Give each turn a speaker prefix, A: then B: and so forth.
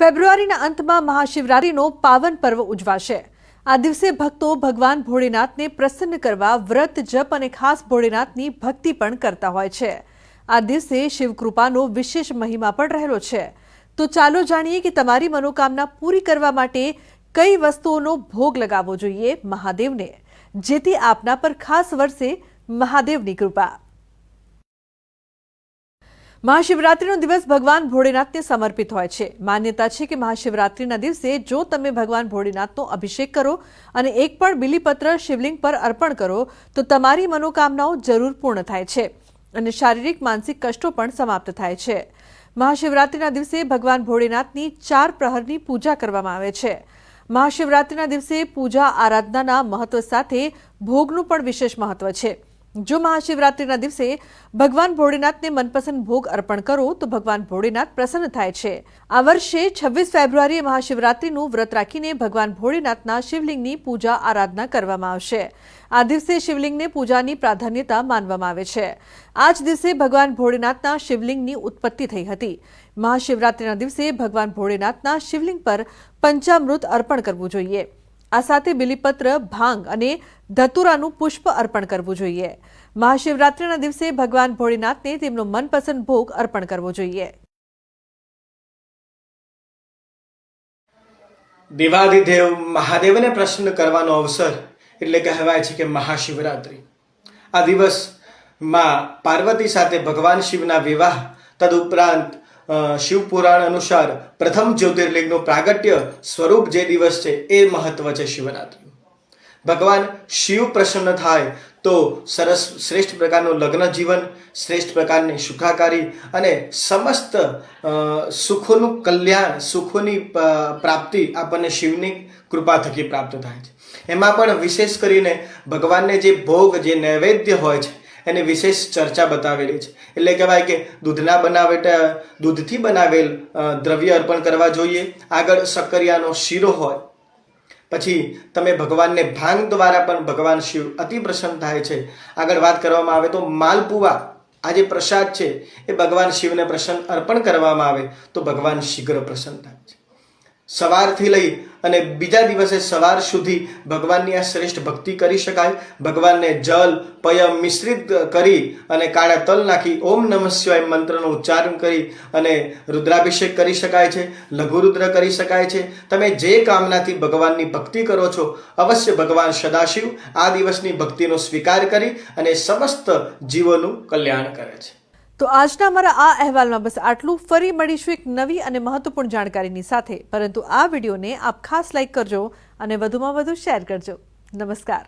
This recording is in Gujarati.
A: ફેબ્રુઆરીના અંતમાં મહાશિવરાત્રીનો પાવન પર્વ ઉજવાશે. આ દિવસે ભક્તો ભગવાન ભોળેનાથને પ્રસન્ન કરવા વ્રત, જપ અને ખાસ ભોળેનાથની ભક્તિ પણ કરતા હોય છે. આ દિવસે શિવકૃપાનો વિશેષ મહિમા પણ રહેલો છે. તો ચાલો જાણીએ કે તમારી મનોકામના પૂરી કરવા માટે કઈ વસ્તુઓનો ભોગ લગાવવો જોઈએ મહાદેવને, જેથી આપના પર ખાસ વર્ષે મહાદેવની કૃપા. મહાશિવરાત્રિનો દિવસ ભગવાન ભોળેનાથને સમર્પિત હોય છે. માન્યતા છે કે મહાશિવરાત્રિના દિવસે જો તમે ભગવાન ભોળેનાથનો અભિષેક કરો અને એક પણ બિલીપત્ર શિવલિંગ પર અર્પણ કરો, તો તમારી મનોકામનાઓ જરૂર પૂર્ણ થાય છે અને શારીરિક, માનસિક કષ્ટો પણ સમાપ્ત થાય છે. મહાશિવરાત્રિના દિવસે ભગવાન ભોળેનાથની ચાર પ્રહરની પૂજા કરવામાં આવે છે. મહાશિવરાત્રિના દિવસે પૂજા, આરાધનાના મહત્વ સાથે ભોગનું પણ વિશેષ મહત્વ છે. જો મહાશિવરાત્રિના દિવસે ભગવાન ભોળેનાથને મનપસંદ ભોગ અર્પણ કરો, તો ભગવાન ભોળેનાથ પ્રસન્ન થાય છે. આ વર્ષે છવ્વીસ ફેબ્રુઆરીએ મહાશિવરાત્રિનું વ્રત રાખીને ભગવાન ભોળેનાથના શિવલિંગની પૂજા આરાધના કરવામાં આવશે. આ દિવસે શિવલિંગને પૂજાની પ્રાધાન્યતા માનવામાં આવે છે. આ જ દિવસે ભગવાન ભોળેનાથના શિવલિંગની ઉત્પત્તિ થઈ હતી. મહાશિવરાત્રિના દિવસે ભગવાન ભોળેનાથના શિવલિંગ પર પંચામૃત અર્પણ કરવું જોઈએ. આ સાથે બિલીપત્ર, ભાંગ અને ધતુરાનું પુષ્પ અર્પણ કરવું જોઈએ. મહાશિવરાત્રિના દિવસે ભગવાન ભોળીનાથને તેમનો મનપસંદ ભોગ અર્પણ કરવો જોઈએ.
B: દેવાદિદેવ મહાદેવને પ્રસન્ન કરવાનો અવસર એટલે કહેવાય છે કે મહાશિવરાત્રિ. આ દિવસમાં પાર્વતી સાથે ભગવાન શિવના વિવાહ તદુપરાંત શિવપુરાણ અનુસાર પ્રથમ જ્યોતિર્લિંગનું પ્રાગટ્ય સ્વરૂપ જે દિવસ છે એ મહત્વ છે શિવરાત્રિ ભગવાન શિવ પ્રસન્ન થાય તો સરસ શ્રેષ્ઠ પ્રકારનું લગ્ન જીવન, શ્રેષ્ઠ પ્રકારની સુખાકારી અને સમસ્ત સુખોનું કલ્યાણ, સુખોની પ્રાપ્તિ આપણને શિવની કૃપા થકી પ્રાપ્ત થાય છે. એમાં પણ વિશેષ કરીને ભગવાનને જે ભોગ, જે નૈવેદ્ય હોય છે એની વિશેષ ચર્ચા બતાવેલી છે. એટલે કહેવાય કે દૂધના બનાવેટ દૂધથી બનાવેલ દ્રવ્ય અર્પણ કરવા જોઈએ. આગળ શક્કરિયાનો શીરો હોય. પછી તમે ભગવાનને ભાંગ દ્વારા પણ ભગવાન શિવ અતિ પ્રસન્ન થાય છે. આગળ વાત કરવામાં આવે તો માલપુવા આ જે પ્રસાદ છે, એ ભગવાન શિવને પ્રસન્ન અર્પણ કરવામાં આવે તો ભગવાન શીઘ્ર પ્રસન્ન થાય છે. સવારથી લઈ અને બીજા દિવસે સવાર સુધી ભગવાનની આ શ્રેષ્ઠ ભક્તિ કરી શકાય. ભગવાનને જલ, પયમ મિશ્રિત કરી અને કાળા તલ નાખી ઓમ નમઃ શિવાય મંત્રનો ઉચ્ચારણ કરી અને રુદ્રાભિષેક કરી શકાય છે, લઘુરુદ્ર કરી શકાય છે. તમે જે કામનાથી ભગવાનની ભક્તિ કરો છો, અવશ્ય ભગવાન સદાશિવ આ દિવસની ભક્તિનો સ્વીકાર કરી અને સમસ્ત જીવોનું કલ્યાણ કરે છે.
A: તો આજના અમારા આ અહેવાલમાં બસ આટલું. ફરી મળીશું એક નવી અને મહત્વપૂર્ણ જાણકારીની સાથે. પરંતુ આ વિડીયોને આપ ખાસ લાઇક કરજો અને વધુમાં વધુ શેર કરજો. નમસ્કાર.